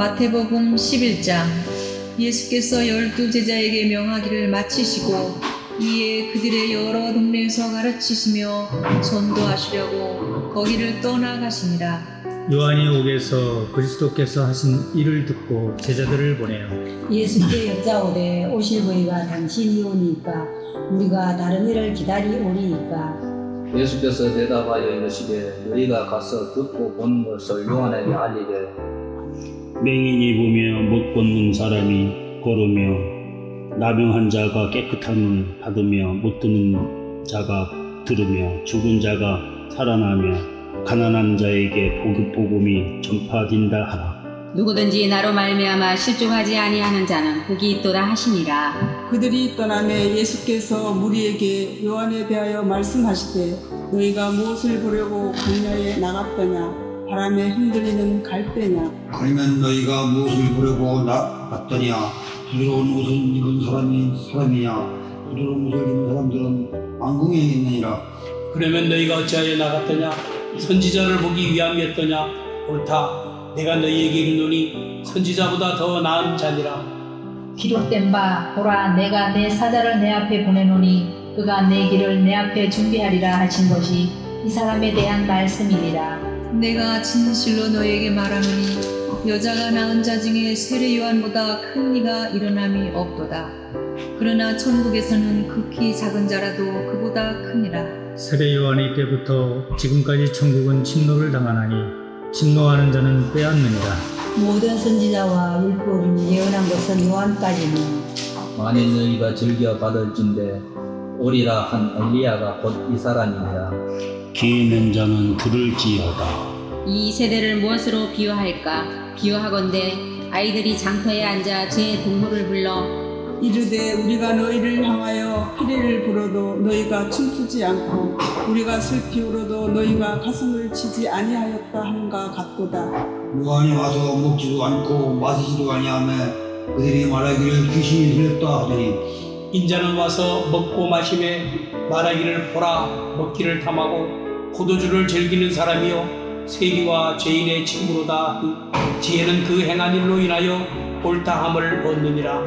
마태복음 11장. 예수께서 열두 제자에게 명하기를 마치시고 이에 그들의 여러 동네에서 가르치시며 전도하시려고 거기를 떠나가시니라. 요한이 옥에서 그리스도께서 하신 일을 듣고 제자들을 보내요. 예수께 여짜오되 오실 거이가 당신이 오니까 우리가 다른 일을 기다리오리이까? 예수께서 대답하여 이르시되 너희가 가서 듣고 본 것을 요한에게 알리되 맹인이 보며 못 걷는 사람이 걸으며 나병한 자가 깨끗한 물 받으며 못 듣는 자가 들으며 죽은 자가 살아나며 가난한 자에게 복음 복음이 전파된다 하라. 누구든지 나로 말미암아 실족하지 아니하는 자는 복이 있도다 하시니라. 그들이 떠남에 예수께서 무리에게 요한에 대하여 말씀하시되 너희가 무엇을 보려고 광야에 나갔더냐 바람에 흔들리는 갈대냐? 아니면 너희가 무엇을 보려고 나갔더냐 부드러운 옷을 입은 사람이 사람이냐 부드러운 옷을 입은 사람들은 왕궁에 있느니라. 그러면 너희가 어찌하여 나갔더냐? 선지자를 보기 위함이었더냐? 옳다. 내가 너희에게 이르노니 선지자보다 더 나은 자니라. 기록된 바 보라 내가 내 사자를 내 앞에 보내노니 그가 내 길을 내 앞에 준비하리라 하신 것이 이 사람에 대한 말씀이니라 내가 진실로 너에게 말하노니 여자가 낳은 자 중에 세례 요한보다 큰 이가 일어남이 없도다 그러나 천국에서는 극히 작은 자라도 그보다 크니라 세례 요한의 때부터 지금까지 천국은 침노를 당하나니 침노하는 자는 빼앗느니라. 모든 선지자와 율법이 예언한 것은 요한까지니 만일 너희가 즐겨 받을진대 오리라 한 엘리야가 곧 이 사람이니라 귀 있는 자는 들을지어다. 이 세대를 무엇으로 비유할까? 비유하건대 아이들이 장터에 앉아 제 동물을 불러 이르되 우리가 너희를 향하여 피리를 불어도 너희가 춤추지 않고 우리가 슬피 울어도 너희가 가슴을 치지 아니하였다 함과 같도다 요한이 와서 먹지도 않고 마시지도 아니하며 그들이 말하기를 귀신이 들렸다 하더니 인자는 와서 먹고 마심에 말하기를 보라 먹기를 탐하고 포도주를 즐기는 사람이요 세리와 죄인의 친구로다. 지혜는 그 행한 일로 인하여 옳다함을 얻느니라.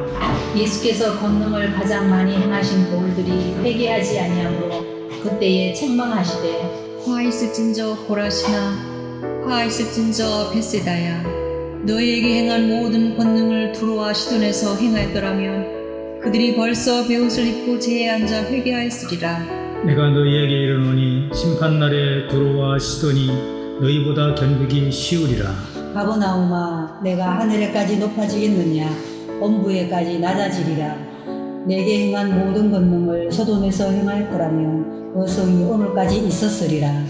예수께서 권능을 가장 많이 행하신 보울들이 회개하지 아니하므로 그때에 책망하시되 화 있을진저 고라시나 화 있을진저 베세다야 너희에게 행한 모든 권능을 두로와 시돈에서 행하였더라면 그들이 벌써 베옷을 입고 제에 앉아 회개하였으리라. 내가 너희에게 이르노니 심판날에 두로와 시돈이 너희보다 견디기 쉬우리라. 가버나움아 내가 하늘에까지 높아지겠느냐? 엄부에까지 낮아지리라. 내게 행한 모든 권능을 소돔에서 행할 거라면 그 성이 오늘까지 있었으리라.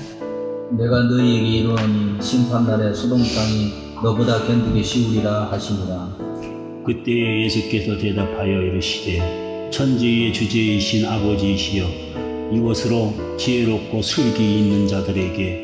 내가 너희에게 이르노니 심판날에 소동 땅이 너보다 견디기 쉬우리라 하시니라. 그때에 예수께서 대답하여 이르시되 천지의 주제이신 아버지이시여 이것으로 지혜롭고 슬기 있는 자들에게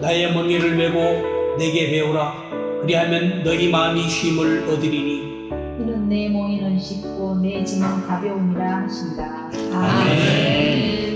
나의 멍에를 메고 내게 배우라. 그리하면 너희 마음이 쉼을 얻으리니. 이는 내 몽에는 쉽고 내 짐은 가벼움이라 하신다. 아멘